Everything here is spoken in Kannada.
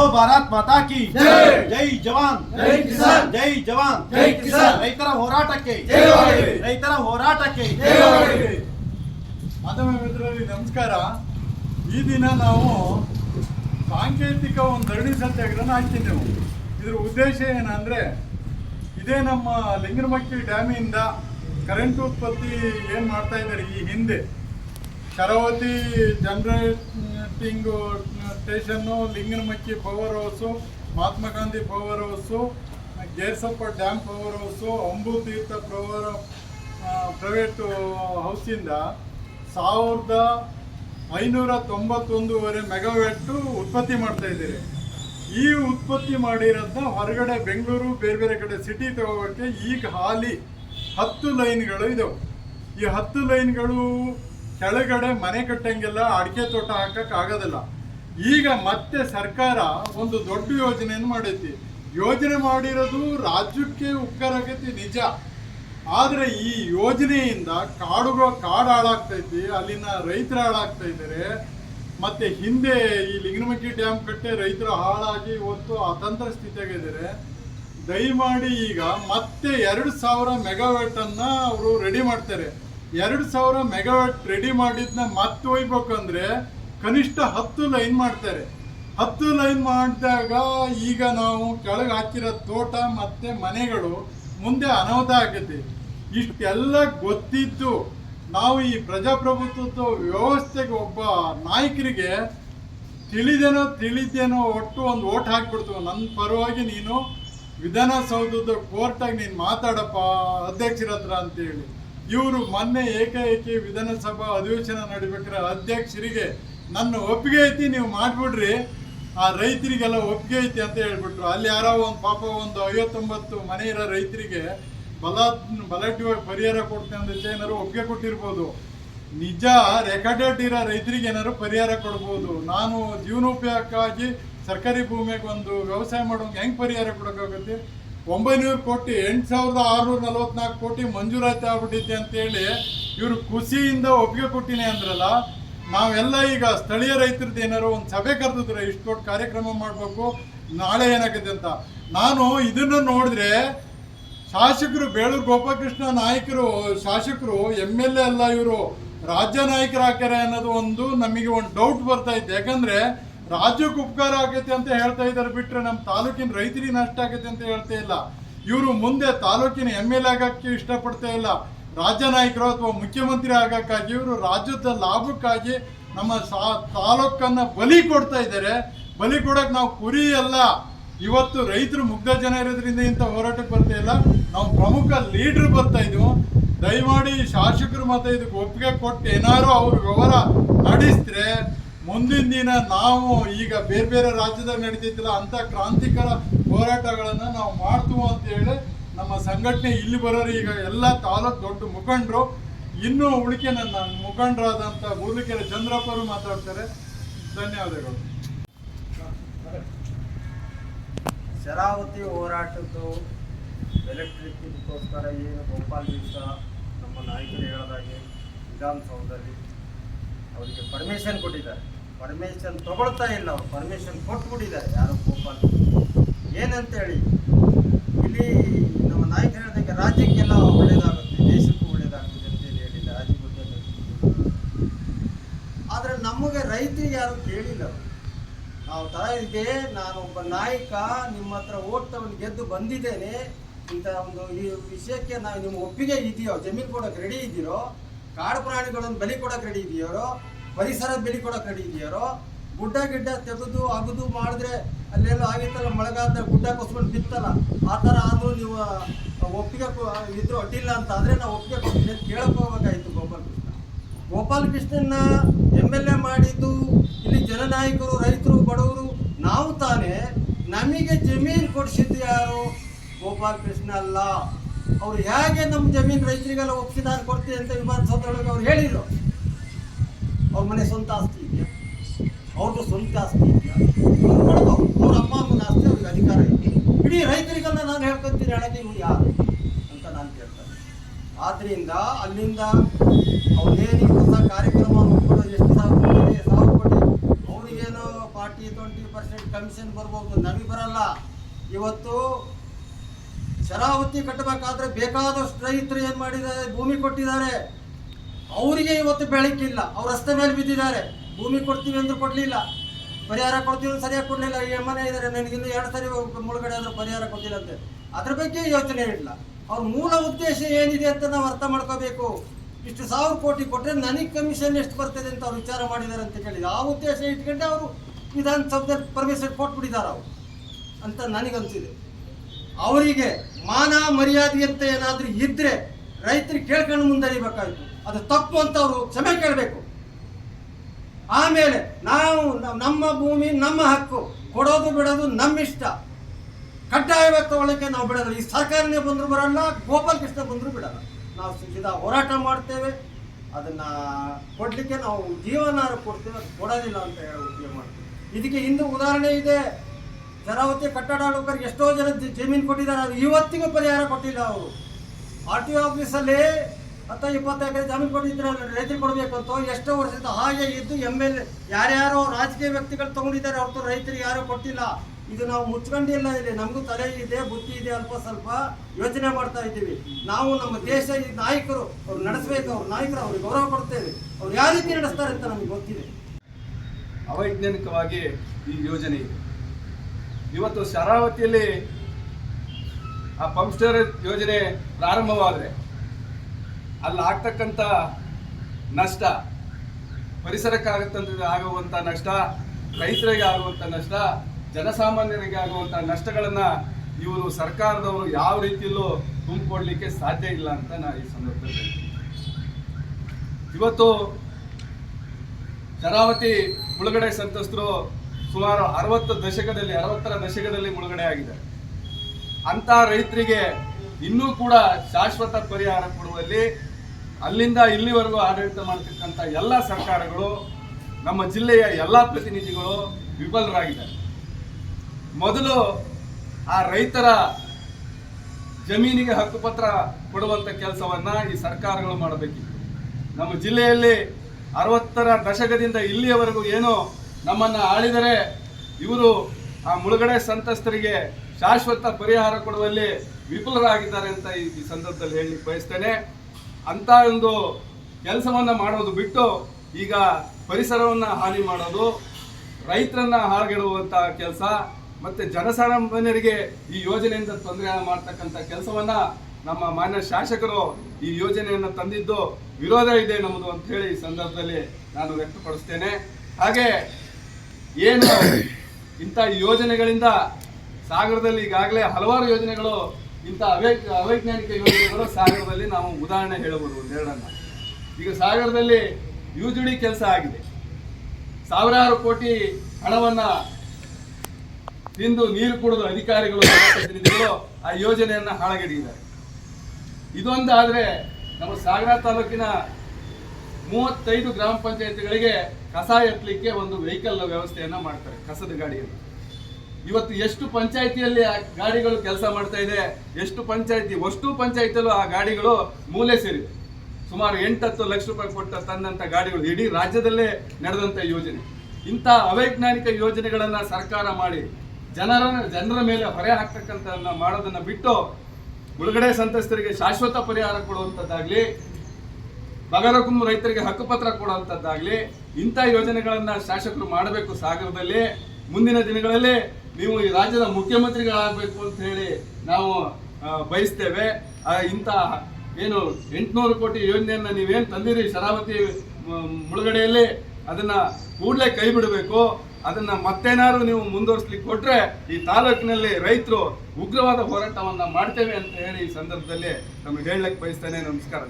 बोलो ಭಾರತ್ ಮಾತಾ ಕಿ ಜೈ ಜವಾನ್ ಜೈ ಕಿಸಾನ್ ಜೈ ಜವಾನ್ ಜೈ ಕಿಸಾನ್ ರೈತರ ಹೋರಾಟಕ್ಕೆ. ರೈತರ ಹೋರಾಟಕ್ಕೆ. ಮಾಧ್ಯಮ ಮಿತ್ರರಿಗೆ ನಮಸ್ಕಾರ. ಈ ದಿನ ನಾವು ಸಾಂಕೇತಿಕ ಒಂದು ಧರಣಿ ಸತ್ಯಾಗ್ರಹ ಹಾಕಿದ್ದೆವು ಇದರ ಉದ್ದೇಶ ಏನಂದರೆ ಇದೇ ನಮ್ಮ ಲಿಂಗನಮಕ್ಕಿ ಡ್ಯಾಮಿಂದ ಕರೆಂಟ್ ಉತ್ಪತ್ತಿ ಏನು ಮಾಡ್ತಾ ಇದ್ದಾರೆ ಈ ಹಿಂದೆ? Sharavathi generating station Linganamakki power house Mahatma Gandhi power house Gersoppa dam power house Ambu Tirtha power private ಹೌಸಿಂದ ಸಾವಿರದ ಐನೂರ ತೊಂಬತ್ತೊಂದೂವರೆ ಮೆಗಾವ್ಯಾಟು ಉತ್ಪತ್ತಿ ಮಾಡ್ತಾ ಇದ್ದೀರಿ. ಈ ಉತ್ಪತ್ತಿ ಮಾಡಿರೋದನ್ನ ಹೊರಗಡೆ ಬೆಂಗಳೂರು, ಬೇರೆ ಬೇರೆ ಕಡೆ ಸಿಟಿ ತಗೋಕ್ಕೆ ಈಗ ಹಾಲಿ ಹತ್ತು ಲೈನ್ಗಳು ಇದಾವೆ. ಈ ಹತ್ತು ಲೈನ್ಗಳು ಕೆಳಗಡೆ ಮನೆ ಕಟ್ಟಂಗೆಲ್ಲ ಅಡಿಕೆ ತೋಟ ಹಾಕಕ್ ಆಗೋದಿಲ್ಲ. ಈಗ ಮತ್ತೆ ಸರ್ಕಾರ ಒಂದು ದೊಡ್ಡ ಯೋಜನೆಯನ್ನು ಮಾಡೈತಿ. ಯೋಜನೆ ಮಾಡಿರೋದು ರಾಜ್ಯಕ್ಕೆ ಉಪಕಾರ ಆಗೈತಿ ನಿಜ. ಆದರೆ ಈ ಯೋಜನೆಯಿಂದ ಕಾಡುಗಳು ಕಾಡು ಹಾಳಾಗ್ತೈತಿ, ಅಲ್ಲಿನ ರೈತರು ಹಾಳಾಗ್ತಾ ಇದ್ದಾರೆ ಮತ್ತೆ ಹಿಂದೆ ಈ ಲಿಂಗನಮಕ್ಕಿ ಡ್ಯಾಮ್ ಕಟ್ಟೆ ರೈತರು ಹಾಳಾಗಿ ಇವತ್ತು ಅತಂತ್ರ ಸ್ಥಿತಿಯಾಗಿದ್ದಾರೆ ದಯಮಾಡಿ ಈಗ ಮತ್ತೆ ಎರಡು ಸಾವಿರ ಮೆಗಾವ್ಯಾಟ್ ಅನ್ನ ಅವರು ರೆಡಿ ಮಾಡ್ತಾರೆ. ಎರಡು ಸಾವಿರ ಮೆಗಾವ್ಯಾಟ್ ರೆಡಿ ಮಾಡಿದ್ನ ಮತ್ತೆ ಒಯ್ಬೇಕಂದ್ರೆ ಕನಿಷ್ಠ ಹತ್ತು ಲೈನ್ ಮಾಡ್ತಾರೆ. ಹತ್ತು ಲೈನ್ ಮಾಡಿದಾಗ ಈಗ ನಾವು ಕೆಳಗೆ ಹಾಕಿರೋ ತೋಟ ಮತ್ತೆ ಮನೆಗಳು ಮುಂದೆ ಅನಾಹುತ ಆಗುತ್ತೆ. ಇಷ್ಟೆಲ್ಲ ಗೊತ್ತಿದ್ದು ನಾವು ಈ ಪ್ರಜಾಪ್ರಭುತ್ವದ ವ್ಯವಸ್ಥೆಗೆ ಒಬ್ಬ ನಾಯಕರಿಗೆ ತಿಳಿದೇನೋ ತಿಳಿದೇನೋ ಒಟ್ಟು ಒಂದು ಓಟ್ ಹಾಕ್ಬಿಡ್ತು ನನ್ನ ಪರವಾಗಿ ನೀನು ವಿಧಾನಸೌಧದ ಕೋರ್ಟಾಗಿ ನೀನು ಮಾತಾಡಪ್ಪ, ಅಧ್ಯಕ್ಷರ ಹತ್ರ ಅಂತೇಳಿ. ಇವರು ಮೊನ್ನೆ ಏಕಾಏಕಿ ವಿಧಾನಸಭಾ ಅಧಿವೇಶನ ನಡಿಬೇಕಾದ್ರೆ ಅಧ್ಯಕ್ಷರಿಗೆ ನನ್ನ ಒಪ್ಪಿಗೆ ಐತಿ, ನೀವು ಮಾಡಿಬಿಡ್ರಿ. ಆ ರೈತರಿಗೆಲ್ಲ ಒಪ್ಪಿಗೆ ಐತಿ ಅಂತ ಹೇಳ್ಬಿಟ್ರು. ಅಲ್ಲಿ ಯಾರೋ ಒಂದು ಪಾಪ ಒಂದು ಐವತ್ತೊಂಬತ್ತು ಮನೆ ಇರೋ ರೈತರಿಗೆ ಬಲ ಬಲಾಢ್ಯವಾಗಿ ಪರಿಹಾರ ಕೊಡ್ತೇನೆ ಅಂತ ಏನಾದ್ರು ಒಪ್ಪಿಗೆ ಕೊಟ್ಟಿರ್ಬೋದು. ನಿಜ ರೆಕಾರ್ಡೆಡ್ ಇರೋ ರೈತರಿಗೆ ಏನಾದ್ರು ಪರಿಹಾರ ಕೊಡ್ಬೋದು. ನಾನು ಜೀವನೋಪಯೋಗಕ್ಕಾಗಿ ಸರ್ಕಾರಿ ಭೂಮಿಗೆ ಒಂದು ವ್ಯವಸಾಯ ಮಾಡೋಂಗೆ ಹೆಂಗೆ ಪರಿಹಾರ ಕೊಡೋಕ್ಕಾಗುತ್ತೆ? ಒಂಬೈನೂರು ಕೋಟಿ, ಎಂಟು ಸಾವಿರದ ಆರುನೂರ ನಲವತ್ನಾಲ್ಕು ಕೋಟಿ ಮಂಜೂರಾತಿ ಆಗ್ಬಿಟ್ಟಿದೆ ಅಂತೇಳಿ ಇವರು ಖುಷಿಯಿಂದ ಒಪ್ಪಿಗೆ ಕೊಟ್ಟಿನಿ ಅಂದ್ರಲ್ಲ, ನಾವೆಲ್ಲ ಈಗ ಸ್ಥಳೀಯ ರೈತರದ್ದು ಏನಾರು ಒಂದು ಸಭೆ ಕರೆದಿದ್ರೆ ಇಷ್ಟು ದೊಡ್ಡ ಕಾರ್ಯಕ್ರಮ ಮಾಡಬೇಕು, ನಾಳೆ ಏನಾಗುತ್ತೆ ಅಂತ. ನಾನು ಇದನ್ನು ನೋಡಿದ್ರೆ ಶಾಸಕರು ಬೇಳೂರು ಗೋಪಾಲಕೃಷ್ಣ ನಾಯಕರು, ಶಾಸಕರು, ಎಂ ಎಲ್ ಎ ಅಲ್ಲ ಇವರು, ರಾಜ್ಯ ನಾಯಕರು ಅನ್ನೋದು ಒಂದು ನಮಗೆ ಒಂದು ಡೌಟ್ ಬರ್ತಾ ಇತ್ತು. ಯಾಕಂದ್ರೆ ರಾಜ್ಯಕ್ಕೆ ಉಪಕಾರ ಆಗೈತೆ ಅಂತ ಹೇಳ್ತಾ ಇದ್ದಾರೆ ಬಿಟ್ರೆ ನಮ್ಮ ತಾಲೂಕಿನ ರೈತರಿಗೆ ನಷ್ಟ ಆಗೈತೆ ಅಂತ ಹೇಳ್ತಾ ಇಲ್ಲ. ಇವರು ಮುಂದೆ ತಾಲೂಕಿನ ಎಂ ಎಲ್ ಎ ಆಗಕ್ಕೆ ಇಷ್ಟಪಡ್ತಾ ಇಲ್ಲ. ರಾಜ್ಯ ನಾಯಕರು ಅಥವಾ ಮುಖ್ಯಮಂತ್ರಿ ಆಗಕ್ಕಾಗಿ ಇವರು ರಾಜ್ಯದ ಲಾಭಕ್ಕಾಗಿ ನಮ್ಮ ಸಾ ತಾಲೂಕನ್ನು ಬಲಿ ಕೊಡ್ತಾ ಇದ್ದಾರೆ. ಬಲಿ ಕೊಡಕ್ ನಾವು ಕುರಿ ಅಲ್ಲ. ಇವತ್ತು ರೈತರು ಮುಗ್ಧ ಜನ ಇರೋದ್ರಿಂದ ಇಂಥ ಹೋರಾಟಕ್ಕೆ ಬರ್ತಾ ಇಲ್ಲ. ನಾವು ಪ್ರಮುಖ ಲೀಡರ್ ಬರ್ತಾ ಇದ್ವು. ದಯಮಾಡಿ ಶಾಸಕರು ಮತ್ತು ಇದಕ್ಕೆ ಒಪ್ಪಿಗೆ ಕೊಟ್ಟು ಏನಾದ್ರು ಅವ್ರ ವ್ಯವಹಾರ ನಡೆಸಿದ್ರೆ ಮುಂದಿನ ದಿನ ನಾವು ಈಗ ಬೇರೆ ಬೇರೆ ರಾಜ್ಯದಲ್ಲಿ ನಡೀತಿದ್ದಿಲ್ಲ ಅಂತ ಕ್ರಾಂತಿಕರ ಹೋರಾಟಗಳನ್ನು ನಾವು ಮಾಡ್ತೀವಿ ಅಂತ ಹೇಳಿ ನಮ್ಮ ಸಂಘಟನೆ ಇಲ್ಲಿ ಬರೋರು ಈಗ ಎಲ್ಲ ತಾಲೂಕು ದೊಡ್ಡ ಮುಖಂಡರು. ಇನ್ನೂ ಉಳಿಕೆ ನನ್ನ ಮುಖಂಡರಾದಂಥ ಗೂರ್ಲಿಕೆರೆ ಚಂದ್ರಪ್ಪರು ಮಾತಾಡ್ತಾರೆ. ಧನ್ಯವಾದಗಳು. ಶರಾವತಿ ಹೋರಾಟದ್ದು ಎಲೆಕ್ಟ್ರಿಕ್ ಇದಕ್ಕೋಸ್ಕರ ಏನು ಗೋಪಾಲ್ ದಿವಸ ನಮ್ಮ ನಾಯಕರು ಹೇಳಿದಾಗೆ ವಿಧಾನಸೌಧದಲ್ಲಿ ಅವರಿಗೆ ಪರ್ಮಿಷನ್ ಕೊಟ್ಟಿದ್ದಾರೆ. ಪರ್ಮಿಷನ್ ತಗೊಳ್ತಾ ಇಲ್ಲ ಅವರು. ಪರ್ಮಿಷನ್ ಕೊಟ್ಬಿಟ್ಟಿದ್ದಾರೆ. ಯಾರು ಗೋಪಾಲ್ ಏನಂತೇಳಿ? ಇಲ್ಲಿ ನಮ್ಮ ನಾಯಕ ಹೇಳಿದಂಗೆ ರಾಜ್ಯಕ್ಕೆಲ್ಲ ಒಳ್ಳೇದಾಗುತ್ತೆ, ದೇಶಕ್ಕೂ ಒಳ್ಳೆಯದಾಗುತ್ತೆ ಅಂತೇಳಿ ಹೇಳಿಲ್ಲ ರಾಜ್ಯ ಆದರೆ ನಮಗೆ ರೈತರಿಗೆ ಯಾರು ಕೇಳಿಲ್ಲ ನಾವು ತರ ನಾನು ಒಬ್ಬ ನಾಯಕ, ನಿಮ್ಮ ಹತ್ರ ಓಟ್ ಗೆದ್ದು ಬಂದಿದ್ದೇನೆ. ಇಂಥ ಒಂದು ಈ ವಿಷಯಕ್ಕೆ ನಾವು ನಿಮ್ಮ ಒಪ್ಪಿಗೆ ಇದೆಯೋ, ಜಮೀನು ಕೊಡೋಕೆ ರೆಡಿ ಇದ್ದೀರೋ, ಕಾಡು ಪ್ರಾಣಿಗಳನ್ನು ಬಲಿ ಕೊಡೋಕೆ ರೆಡಿ ಇದೆಯೋ ಪರಿಸರ ಬೆಲೆ ಕೊಡೋಕೆ ಕಡೆ ಇದೆಯಾರೋ, ಗುಡ್ಡ ಗಿಡ್ಡ ತೆಗೆದು ಅಗದು ಮಾಡಿದ್ರೆ ಅಲ್ಲೆಲ್ಲ ಆಗಿತ್ತಲ್ಲ, ಮಳೆಗಾಲದ ಗುಡ್ಡ ಕೊಸ್ಕೊಂಡು ಬಿತ್ತಲ್ಲ, ಆ ಥರ ಆದರೂ ನೀವು ಒಪ್ಪಿಗೆ ಇದ್ರು ಅಡ್ಡಿಲ್ಲ ಅಂತ ಆದರೆ ನಾವು ಒಪ್ಪಿಗೆ ಕೊಡ್ತೀನಿ ಅಂತ ಕೇಳಕ್ಕೆ ಹೋಗ್ಬೇಕಾಯ್ತು ಗೋಪಾಲ್ ಕೃಷ್ಣ ಗೋಪಾಲ ಕೃಷ್ಣನ್ನ ಎಂ ಎಲ್ ಎ ಮಾಡಿದ್ದು, ಇಲ್ಲಿ ಜನನಾಯಕರು, ರೈತರು, ಬಡವರು, ನಾವು ತಾನೇ ನಮಗೆ ಜಮೀನು ಕೊಡಿಸಿದ್ದು ಯಾರು? ಗೋಪಾಲ್ ಕೃಷ್ಣ ಅಲ್ಲ. ಅವ್ರು ಹೇಗೆ ನಮ್ಮ ಜಮೀನು ರೈತರಿಗೆಲ್ಲ ಒಪ್ಪಿಸಿದಾಗ ಕೊಡ್ತೀವಿ ಅಂತ ಅಂತ ವಿಧಾನಸೌಧದೊಳಗೆ ಅವ್ರು ಹೇಳಿದ್ರು. ಅವ್ರ ಮನೆ ಸ್ವಂತ ಆಸ್ತಿ ಇದೆಯಾ? ಅವ್ರದ್ದು ಸ್ವಂತ ಆಸ್ತಿ ಇದೆಯಾ? ಅವ್ರು ಅಪ್ಪ ಅಮ್ಮನ ಆಸ್ತಿ ಅವ್ರಿಗೆ ಅಧಿಕಾರ ಇದೆ. ಇಡೀ ರೈತರಿಗೆಲ್ಲ ನಾನು ಹೇಳ್ಕೊತೀನಿ ಹೇಳಕ್ಕೆ ಇವ್ರು ಯಾರು ಅಂತ ನಾನು ಕೇಳ್ತೇನೆ ಆದ್ದರಿಂದ ಅಲ್ಲಿಂದ ಅವ್ರೇನು ಹೊಸ ಕಾರ್ಯಕ್ರಮ ಒಪ್ಕೊಳ್ಳೋದು ಎಷ್ಟು ಸಾವಿರ ಸಾವಿರ ಕೋಟಿ ಅವ್ರಿಗೇನು ಫಾರ್ಟಿ, ಟ್ವೆಂಟಿ ಪರ್ಸೆಂಟ್ ಕಮಿಷನ್ ಬರ್ಬೋದು, ನಮಗೆ ಬರಲ್ಲ. ಇವತ್ತು ಶರಾವತಿ ಕಟ್ಟಬೇಕಾದ್ರೆ ಬೇಕಾದಷ್ಟು ರೈತರು ಏನು ಮಾಡಿದ್ದಾರೆ, ಭೂಮಿ ಕೊಟ್ಟಿದ್ದಾರೆ. ಅವರಿಗೆ ಇವತ್ತು ಬೆಳಕಿಲ್ಲ. ಅವ್ರು ರಸ್ತೆ ಮೇಲೆ ಬಿದ್ದಿದ್ದಾರೆ. ಭೂಮಿ ಕೊಡ್ತೀವಿ ಅಂದ್ರೂ ಕೊಡಲಿಲ್ಲ. ಪರಿಹಾರ ಕೊಡ್ತೀವಿ ಸರಿಯಾಗಿ ಕೊಡಲಿಲ್ಲ. ಈ ಮನೆ ಇದ್ದಾರೆ. ಇನ್ನು ಎರಡು ಸರಿ ಮುಳುಗಡೆ ಆದರೂ ಪರಿಹಾರ ಕೊಟ್ಟಿಲ್ಲ ಅಂತೆ. ಅದ್ರ ಬಗ್ಗೆ ಯೋಚನೆ ಇಲ್ಲ. ಅವ್ರ ಮೂಲ ಉದ್ದೇಶ ಏನಿದೆ ಅಂತ ನಾವು ಅರ್ಥ ಮಾಡ್ಕೋಬೇಕು. ಇಷ್ಟು ಸಾವಿರ ಕೋಟಿ ಕೊಟ್ಟರೆ ನನಗೆ ಕಮಿಷನ್ ಎಷ್ಟು ಬರ್ತದೆ ಅಂತ ಅವ್ರು ವಿಚಾರ ಮಾಡಿದ್ದಾರೆ ಅಂತ ಕೇಳಿದ ಆ ಉದ್ದೇಶ ಇಟ್ಕೊಂಡೆ ಅವರು ವಿಧಾನಸೌಧದಲ್ಲಿ ಪರ್ಮಿಷನ್ ಕೊಟ್ಬಿಟ್ಟಿದ್ದಾರೆ ಅವರು ಅಂತ ನನಗನ್ಸಿದೆ. ಅವರಿಗೆ ಮಾನ ಮರ್ಯಾದೆ ಅಂತ ಏನಾದರೂ ಇದ್ರೆ ರೈತರಿಗೆ ಕೇಳ್ಕೊಂಡು ಮುಂದರಿಬೇಕಾಯ್ತು ಅದು ತಪ್ಪು ಅಂತ ಅವರು ಕ್ಷಮೆ ಕೇಳಬೇಕು. ಆಮೇಲೆ ನಾವು ನಮ್ಮ ಭೂಮಿ, ನಮ್ಮ ಹಕ್ಕು, ಕೊಡೋದು ಬಿಡೋದು ನಮ್ಮ ಇಷ್ಟ ಕಡ್ಡಾಯವಾಗಿ ತಗೊಳ್ಳೋಕೆ ನಾವು ಬಿಡೋದು ಈ ಸರ್ಕಾರನೇ ಬಂದರೂ ಬರಲ್ಲ ಗೋಪಾಲ್ ಕೃಷ್ಣ ಬಂದರೂ ಬಿಡಲ್ಲ. ನಾವು ಸಿದ್ಧ ಹೋರಾಟ ಮಾಡ್ತೇವೆ. ಅದನ್ನು ಕೊಡಲಿಕ್ಕೆ ನಾವು ಜೀವನಾರ ಕೊಡ್ತೇವೆ. ಅದು ಕೊಡೋದಿಲ್ಲ ಅಂತ ಹೇಳಿ ಉದ್ಯೋಗ ಮಾಡ್ತೀವಿ. ಇದಕ್ಕೆ ಹಿಂದೆ ಉದಾಹರಣೆ ಇದೆ. ಶರಾವತಿ ಕಟ್ಟಡ ಆಡೋಕರಿಗೆ ಎಷ್ಟೋ ಜನ ಜಮೀನು ಕೊಟ್ಟಿದ್ದಾರೆ. ಅದು ಇವತ್ತಿಗೂ ಪರಿಹಾರ ಕೊಟ್ಟಿಲ್ಲ ಅವರು. ಆರ್ ಟಿ ಆಫೀಸಲ್ಲಿ ಹತ್ತು ಇಪ್ಪತ್ತೈದು ಎಕರೆ ಜಮೀನು ಕೊಟ್ಟಿದ್ರೆ ರೈತರಿಗೆ ಕೊಡಬೇಕು ಅಂತ ಎಷ್ಟೋ ವರ್ಷದಿಂದ ಹಾಗೆ ಇದ್ದು ಎಂ ಎಲ್ ಎ, ಯಾರ್ಯಾರೋ ರಾಜಕೀಯ ವ್ಯಕ್ತಿಗಳು ತಗೊಂಡಿದ್ದಾರೆ ಹೊರತು ರೈತರಿಗೆ ಯಾರೂ ಕೊಟ್ಟಿಲ್ಲ. ಇದು ನಾವು ಮುಚ್ಕೊಂಡಿಲ್ಲ ಇಲ್ಲಿ. ನಮಗೂ ತಲೆ ಇದೆ, ಬುದ್ಧಿ ಇದೆ, ಅಲ್ಪ ಸ್ವಲ್ಪ ಯೋಚನೆ ಮಾಡ್ತಾ ಇದ್ದೀವಿ. ನಾವು ನಮ್ಮ ದೇಶ ನಾಯಕರು, ಅವ್ರು ನಡೆಸಬೇಕು, ಅವ್ರ ನಾಯಕರು, ಅವ್ರಿಗೆ ಗೌರವ ಕೊಡ್ತೇವೆ. ಅವ್ರು ಯಾವ ರೀತಿ ನಡೆಸ್ತಾರೆ ಅಂತ ನಮಗೆ ಗೊತ್ತಿದೆ. ಅವೈಜ್ಞಾನಿಕವಾಗಿ ಈ ಯೋಜನೆ. ಇದೆ ಇವತ್ತು ಶರಾವತಿಯಲ್ಲಿ ಆ ಪಂಪ್ ಸ್ಟೋರೇಜ್ ಯೋಜನೆ ಪ್ರಾರಂಭವಾದರೆ ಅಲ್ಲಿ ಆಗ್ತಕ್ಕಂಥ ನಷ್ಟ ಪರಿಸರಕ್ಕಾಗತ್ತಂತ ಆಗುವಂಥ ನಷ್ಟ, ರೈತರಿಗೆ ಆಗುವಂಥ ನಷ್ಟ, ಜನಸಾಮಾನ್ಯರಿಗೆ ಆಗುವಂಥ ನಷ್ಟಗಳನ್ನು ಇವರು ಸರ್ಕಾರದವರು ಯಾವ ರೀತಿಯಲ್ಲೂ ತುಂಬಿಕೊಡ್ಲಿಕ್ಕೆ ಸಾಧ್ಯ ಇಲ್ಲ ಅಂತ ನಾನು ಈ ಸಂದರ್ಭದಲ್ಲಿ ಇವತ್ತು ಶರಾವತಿ ಮುಳುಗಡೆ ಸಂತ್ರಸ್ತರು ಸುಮಾರು ಅರವತ್ತು ದಶಕದಲ್ಲಿ, ಅರವತ್ತರ ದಶಕದಲ್ಲಿ ಮುಳುಗಡೆ ಆಗಿದ್ದಾರೆ. ಅಂತ ರೈತರಿಗೆ ಇನ್ನೂ ಕೂಡ ಶಾಶ್ವತ ಪರಿಹಾರ ಕೊಡುವಲ್ಲಿ ಅಲ್ಲಿಂದ ಇಲ್ಲಿವರೆಗೂ ಆಡಳಿತ ಮಾಡತಕ್ಕಂಥ ಎಲ್ಲ ಸರ್ಕಾರಗಳು, ನಮ್ಮ ಜಿಲ್ಲೆಯ ಎಲ್ಲ ಪ್ರತಿನಿಧಿಗಳು ವಿಫಲರಾಗಿದ್ದಾರೆ. ಮೊದಲು ಆ ರೈತರ ಜಮೀನಿಗೆ ಹಕ್ಕುಪತ್ರ ಕೊಡುವಂತ ಕೆಲಸವನ್ನ ಈ ಸರ್ಕಾರಗಳು ಮಾಡಬೇಕಿತ್ತು. ನಮ್ಮ ಜಿಲ್ಲೆಯಲ್ಲಿ ಅರವತ್ತರ ದಶಕದಿಂದ ಇಲ್ಲಿಯವರೆಗೂ ಏನು ನಮ್ಮನ್ನ ಆಳಿದರೆ ಇವರು ಆ ಮುಳುಗಡೆ ಸಂತ್ರಸ್ತರಿಗೆ ಶಾಶ್ವತ ಪರಿಹಾರ ಕೊಡುವಲ್ಲಿ ವಿಫಲರಾಗಿದ್ದಾರೆ ಅಂತ ಈ ಸಂದರ್ಭದಲ್ಲಿ ಹೇಳಲಿಕ್ಕೆ ಬಯಸ್ತೇನೆ. ಅಂತ ಒಂದು ಕೆಲಸವನ್ನ ಮಾಡೋದು ಬಿಟ್ಟು ಈಗ ಪರಿಸರವನ್ನ ಹಾನಿ ಮಾಡೋದು, ರೈತರನ್ನ ಹಾಳ್ಗೆಡುವಂತ ಕೆಲಸ, ಮತ್ತೆ ಜನಸಾಮಾನ್ಯರಿಗೆ ಈ ಯೋಜನೆಯಿಂದ ತೊಂದರೆ ಮಾಡ್ತಕ್ಕಂಥ ಕೆಲಸವನ್ನ ನಮ್ಮ ಮಾನ್ಯ ಶಾಸಕರು ಈ ಯೋಜನೆಯನ್ನು ತಂದಿದ್ದು ವಿರೋಧ ಇದೆ ನಮ್ಮದು ಅಂತ ಹೇಳಿ ಈ ಸಂದರ್ಭದಲ್ಲಿ ನಾನು ವ್ಯಕ್ತಪಡಿಸ್ತೇನೆ. ಹಾಗೆ ಏನು ಇಂಥ ಯೋಜನೆಗಳಿಂದ ಸಾಗರದಲ್ಲಿ ಈಗಾಗಲೇ ಹಲವಾರು ಯೋಜನೆಗಳು, ಇಂಥ ಅವೈ ಅವೈಜ್ಞಾನಿಕ ಯೋಜನೆಗಳು ಸಾಗರದಲ್ಲಿ ನಾವು ಉದಾಹರಣೆ ಹೇಳಬಹುದು ಒಂದೆರಡನ್ನ ಈಗ ಸಾಗರದಲ್ಲಿ ಯುಜುಡಿ ಕೆಲಸ ಆಗಿದೆ. ಸಾವಿರಾರು ಕೋಟಿ ಹಣವನ್ನ ತಿಂದು ನೀರು ಕುಡಿದು ಅಧಿಕಾರಿಗಳು ಆ ಯೋಜನೆಯನ್ನ ಹಾಳಗೆಡಿದ್ದಾರೆ ಇದೊಂದಾದ್ರೆ ನಮ್ಮ ಸಾಗರ ತಾಲೂಕಿನ ಮೂವತ್ತೈದು ಗ್ರಾಮ ಪಂಚಾಯತ್ಗಳಿಗೆ ಕಸ ಎತ್ತಲಿಕ್ಕೆ ಒಂದು ವೆಹಿಕಲ್ ವ್ಯವಸ್ಥೆಯನ್ನು ಮಾಡ್ತಾರೆ, ಕಸದ ಗಾಡಿಯನ್ನು ಇವತ್ತು ಎಷ್ಟು ಪಂಚಾಯತಿಯಲ್ಲಿ ಆ ಗಾಡಿಗಳು ಕೆಲಸ ಮಾಡ್ತಾ ಇದೆ, ಎಷ್ಟು ಪಂಚಾಯತಿ, ಅಷ್ಟು ಪಂಚಾಯಿತಿಯಲ್ಲೂ ಆ ಗಾಡಿಗಳು ಮೂಲೆ ಸೇರಿವೆ. ಸುಮಾರು ಎಂಟತ್ತು ಲಕ್ಷ ರೂಪಾಯಿ ಕೊಟ್ಟ ತಂದಂತ ಗಾಡಿಗಳು ಇಡೀ ರಾಜ್ಯದಲ್ಲೇ ನಡೆದಂಥ ಯೋಜನೆ. ಇಂಥ ಅವೈಜ್ಞಾನಿಕ ಯೋಜನೆಗಳನ್ನು ಸರ್ಕಾರ ಮಾಡಿ, ಜನರ ಜನರ ಮೇಲೆ ಹೊರೆ ಹಾಕ್ತಕ್ಕಂಥ ಮಾಡೋದನ್ನ ಬಿಟ್ಟು ಮುಳುಗಡೆ ಸಂತ್ರಸ್ತರಿಗೆ ಶಾಶ್ವತ ಪರಿಹಾರ ಕೊಡುವಂಥದ್ದಾಗಲಿ ಬಗರಕುಂಬ ರೈತರಿಗೆ ಹಕ್ಕುಪತ್ರ ಕೊಡುವಂಥದ್ದಾಗಲಿ, ಇಂಥ ಯೋಜನೆಗಳನ್ನು ಶಾಸಕರು ಮಾಡಬೇಕು ಸಾಗರದಲ್ಲಿ, ಮುಂದಿನ ದಿನಗಳಲ್ಲಿ ನೀವು ಈ ರಾಜ್ಯದ ಮುಖ್ಯಮಂತ್ರಿಗಳಾಗಬೇಕು ಅಂತ ಹೇಳಿ ನಾವು ಬಯಸ್ತೇವೆ. ಇಂಥ ಏನು ಎಂಟುನೂರು ಕೋಟಿ ಯೋಜನೆಯನ್ನ ನೀವೇನು ತಂದಿರಿ ಶರಾವತಿ ಮುಳುಗಡೆಯಲ್ಲಿ, ಅದನ್ನ ಕೂಡಲೇ ಕೈ ಬಿಡಬೇಕು ಅದನ್ನ ಮತ್ತೇನಾದ್ರು ನೀವು ಮುಂದುವರಿಸ್ಲಿಕ್ಕೆ ಕೊಟ್ರೆ ಈ ತಾಲೂಕಿನಲ್ಲಿ ರೈತರು ಉಗ್ರವಾದ ಹೋರಾಟವನ್ನ ಮಾಡ್ತೇವೆ ಅಂತ ಹೇಳಿ ಈ ಸಂದರ್ಭದಲ್ಲಿ ನಮಗೆ ಹೇಳಲಿಕ್ಕೆ ಬಯಸ್ತೇನೆ. ನಮಸ್ಕಾರ.